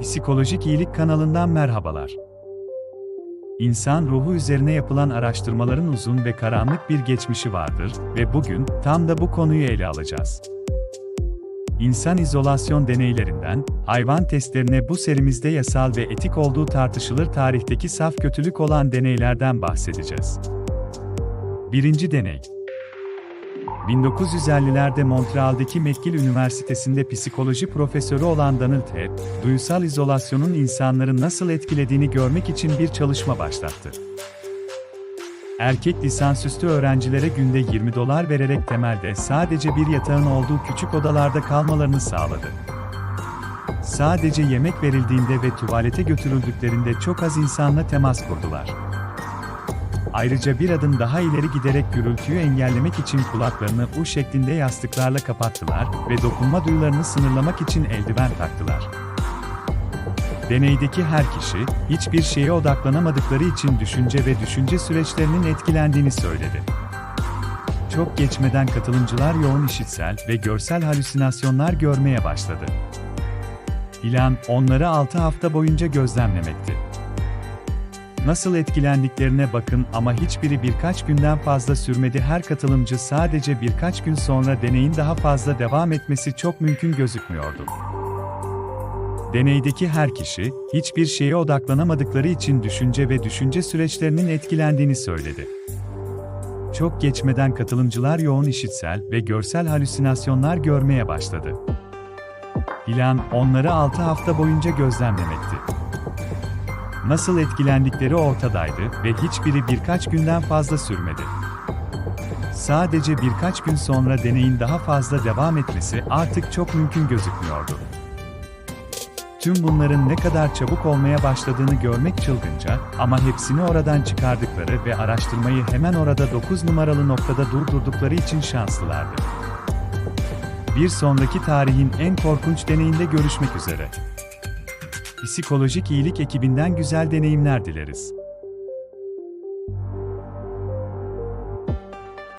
Psikolojik İyilik kanalından merhabalar. İnsan ruhu üzerine yapılan araştırmaların uzun ve karanlık bir geçmişi vardır ve bugün tam da bu konuyu ele alacağız. İnsan izolasyon deneylerinden hayvan testlerine bu serimizde yasal ve etik olduğu tartışılır tarihteki saf kötülük olan deneylerden bahsedeceğiz. Birinci deney 1950'lerde Montreal'deki McGill Üniversitesi'nde psikoloji profesörü olan Donald Hebb, duysal izolasyonun insanları nasıl etkilediğini görmek için bir çalışma başlattı. Erkek lisansüstü öğrencilere günde 20 dolar vererek temelde sadece bir yatağın olduğu küçük odalarda kalmalarını sağladı. Sadece yemek verildiğinde ve tuvalete götürüldüklerinde çok az insanla temas kurdular. Ayrıca bir adım daha ileri giderek gürültüyü engellemek için kulaklarını U şeklinde yastıklarla kapattılar ve dokunma duyularını sınırlamak için eldiven taktılar. Deneydeki her kişi, hiçbir şeye odaklanamadıkları için düşünce ve düşünce süreçlerinin etkilendiğini söyledi. Çok geçmeden katılımcılar yoğun işitsel ve görsel halüsinasyonlar görmeye başladı. Plan, onları 6 hafta boyunca gözlemlemekti. Nasıl etkilendiklerine bakın ama hiçbiri birkaç günden fazla sürmedi. Her katılımcı sadece birkaç gün sonra deneyin daha fazla devam etmesi çok mümkün gözükmüyordu. Deneydeki her kişi, hiçbir şeye odaklanamadıkları için düşünce ve düşünce süreçlerinin etkilendiğini söyledi. Çok geçmeden katılımcılar yoğun işitsel ve görsel halüsinasyonlar görmeye başladı. Plan, onları 6 hafta boyunca gözlemlemekti nasıl etkilendikleri ortadaydı ve hiçbiri birkaç günden fazla sürmedi. Sadece birkaç gün sonra deneyin daha fazla devam etmesi artık çok mümkün gözükmüyordu. Tüm bunların ne kadar çabuk olmaya başladığını görmek çılgınca ama hepsini oradan çıkardıkları ve araştırmayı hemen orada 9 numaralı noktada durdurdukları için şanslılardı. Bir sonraki tarihin en korkunç deneyinde görüşmek üzere. Psikolojik iyilik ekibinden güzel deneyimler dileriz.